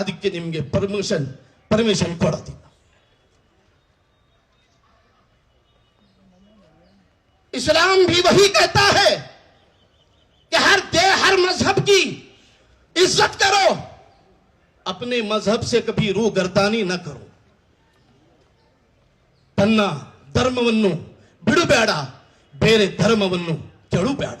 ಅದಕ್ಕೆ ನಿಮಗೆ permission permission ಕೊಡೋದಿಲ್ಲ इस्लाम भी वही कहता है कि हर दे हर मजहब की इज्जत करो अपने मजहब से कभी रू गर्दानी न करो ತನ್ನ ಧರ್ಮವನ್ನು ಬಿಡುಬೇಡ ಬೇರೆ ಧರ್ಮವನ್ನು ಕೆಳುಬೇಡ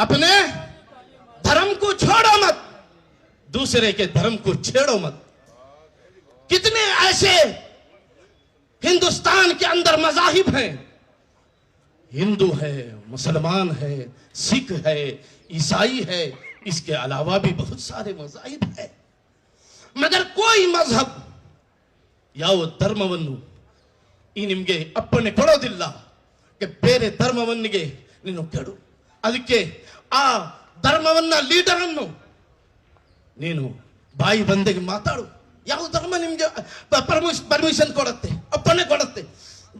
अपने धर्म को छोड़ो मत दूसरे के धर्म को छेड़ो मत कितने ऐसे हिंदुस्तान के अंदर मजाहिब हैं हिंदू है मुसलमान है सिख है ईसाई है इसके अलावा भी बहुत सारे मजाहिब है मगर कोई मजहब ಯಾವ ಧರ್ಮವನ್ನು ಈ ನಿಮಗೆ ಅಪ್ಪಣೆ ಕೊಡೋದಿಲ್ಲ ಕೆ ಬೇರೆ ಧರ್ಮವನ್ನಿಗೆ ನೀನು ಕೆಡು ಅದಕ್ಕೆ ಆ ಧರ್ಮವನ್ನ ಲೀಡರ್ ಅನ್ನು ನೀನು ಬಾಯಿ ಬಂದಿಗೆ ಮಾತಾಡು. ಯಾವ ಧರ್ಮ ನಿಮಗೆ ಪರ್ಮಿಷನ್ ಕೊಡುತ್ತೆ, ಅಪ್ಪಣೆ ಕೊಡುತ್ತೆ?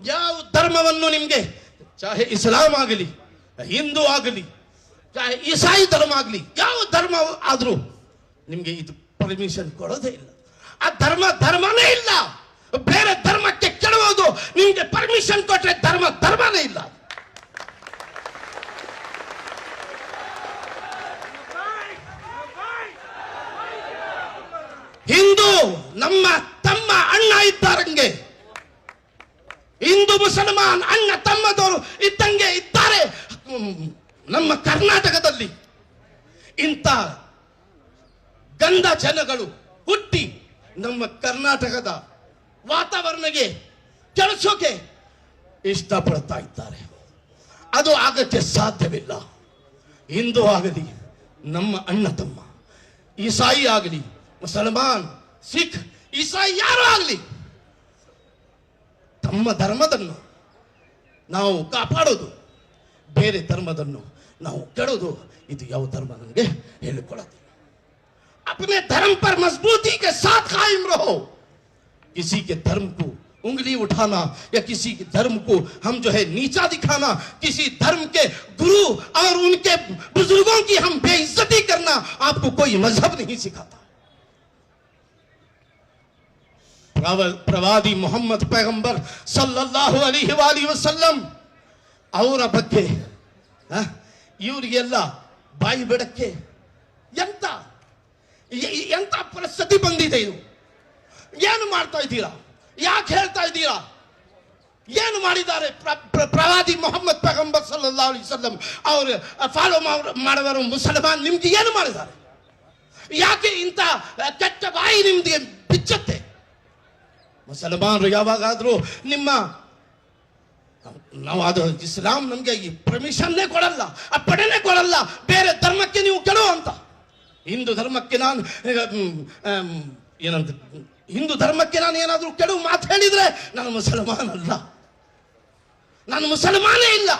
ಯಾವ ಧರ್ಮವನ್ನು ನಿಮಗೆ ಚಾಹೆ ಇಸ್ಲಾಂ ಆಗಲಿ, ಹಿಂದೂ ಆಗಲಿ, ಚಾಹೆ ಇಸಾಯಿ ಧರ್ಮ ಆಗಲಿ, ಯಾವ ಧರ್ಮ ಆದರೂ ನಿಮಗೆ ಇದು ಪರ್ಮಿಷನ್ ಕೊಡೋದೇ ಇಲ್ಲ. ಆ ಧರ್ಮ ಧರ್ಮನೇ ಇಲ್ಲ. ಬೇರೆ ಧರ್ಮಕ್ಕೆ ಕೆಡುವುದು ನಿಮಗೆ ಪರ್ಮಿಷನ್ ಕೊಟ್ಟರೆ ಧರ್ಮ ಧರ್ಮನೇ ಇಲ್ಲ. ನಮ್ಮ ತಮ್ಮ ಅಣ್ಣ ಇದ್ದಾರಂಗೆ. ಹಿಂದೂ ಮುಸಲ್ಮಾನ್ ಅಣ್ಣ ತಮ್ಮದವರು ಇದ್ದಂಗೆ ಇದ್ದಾರೆ. ನಮ್ಮ ಕರ್ನಾಟಕದಲ್ಲಿ ಇಂಥ ಗಂಧ ಜನಗಳು ಹುಟ್ಟಿ ನಮ್ಮ ಕರ್ನಾಟಕದ ವಾತಾವರಣಕ್ಕೆ ಕೆಳಿಸೋಕೆ ಇಷ್ಟಪಡ್ತಾ ಇದ್ದಾರೆ. ಅದು ಆಗಕ್ಕೆ ಸಾಧ್ಯವಿಲ್ಲ. ಹಿಂದೂ ಆಗಲಿ, ನಮ್ಮ ಅಣ್ಣ ತಮ್ಮ, ಈಸಾಯಿ ಆಗಲಿ, ಮುಸಲ್ಮಾನ್ ಸಿಖ್ ಈಸಾಯಿ ಯಾರು ಆಗಲಿ ತಮ್ಮ ಧರ್ಮದನ್ನು ನಾವು ಕಾಪಾಡೋದು ಬೇರೆ ಧರ್ಮದನ್ನು ನಾವು ಕೆಡೋದು ಇದು ಯಾವ ಧರ್ಮ ನನಗೆ ಹೇಳಿಕೊಡೋದು अपने धर्म पर मजबूती के साथ कायम रहो किसी के धर्म को उंगली उठाना या किसी के धर्म को हम जो है नीचा दिखाना किसी धर्म के गुरु और उनके बुजुर्गों की हम बेइज्जती करना आपको कोई मजहब नहीं सिखाता ಪ್ರವಾದಿ ಮೊಹಮ್ಮದ್ ಪೈಗಂಬರ್ ಸಲ್ಲಲ್ಲಾಹು ಅಲಿಹಿ ವಾಲಿ ವಸಲ್ಲಂ, ಅವರ ಬಗ್ಗೆ ಇವರಿಗೆಲ್ಲ ಬಾಯಿ ಬಿಡಕ್ಕೆ ಎಂತ ಎಂಥ ಪರಿಸ್ಥಿತಿ ಬಂದಿದೆ ಇದು? ಏನು ಮಾಡ್ತಾ ಇದ್ದೀರಾ? ಯಾಕೆ ಹೇಳ್ತಾ ಇದ್ದೀರಾ? ಏನು ಮಾಡಿದ್ದಾರೆ ಪ್ರವಾದಿ ಮೊಹಮ್ಮದ್ ಪೈಗಂಬರ್ ಸಲ್ಲಲ್ಲಾ ಅಲಿ ಸಲ್ಲಂ ಅವರು ಫಾಲೋ ಮಾಡುವರು ಮುಸಲ್ಮಾನ್, ನಿಮ್ಗೆ ಏನು ಮಾಡಿದ್ದಾರೆ? ಯಾಕೆ ಇಂಥ ಕೆಟ್ಟ ಬಾಯಿ ನಿಮ್ದು ಬಿಚ್ಚತ್ತೆ ಮುಸಲ್ಮಾನರು ಯಾವಾಗಾದರೂ ನಿಮ್ಮ ನಾವು ಅದು ಇಸ್ಲಾಂ ನಮಗೆ ಈ ಪರ್ಮಿಷನ್ನೇ ಕೊಡಲ್ಲ ಪಡೆನೇ ಕೊಡಲ್ಲ, ಬೇರೆ ಧರ್ಮಕ್ಕೆ ನೀವು ಕೆಡೋ ಅಂತ. ಹಿಂದೂ ಧರ್ಮಕ್ಕೆ ನಾನು ಏನಂತ, ಹಿಂದೂ ಧರ್ಮಕ್ಕೆ ನಾನು ಏನಾದರೂ ಕೆಡು ಮಾತು ಹೇಳಿದ್ರೆ ನಾನು ಮುಸಲ್ಮಾನ್ ಅಲ್ಲ ನಾನು ಮುಸಲ್ಮಾನೇ ಇಲ್ಲ.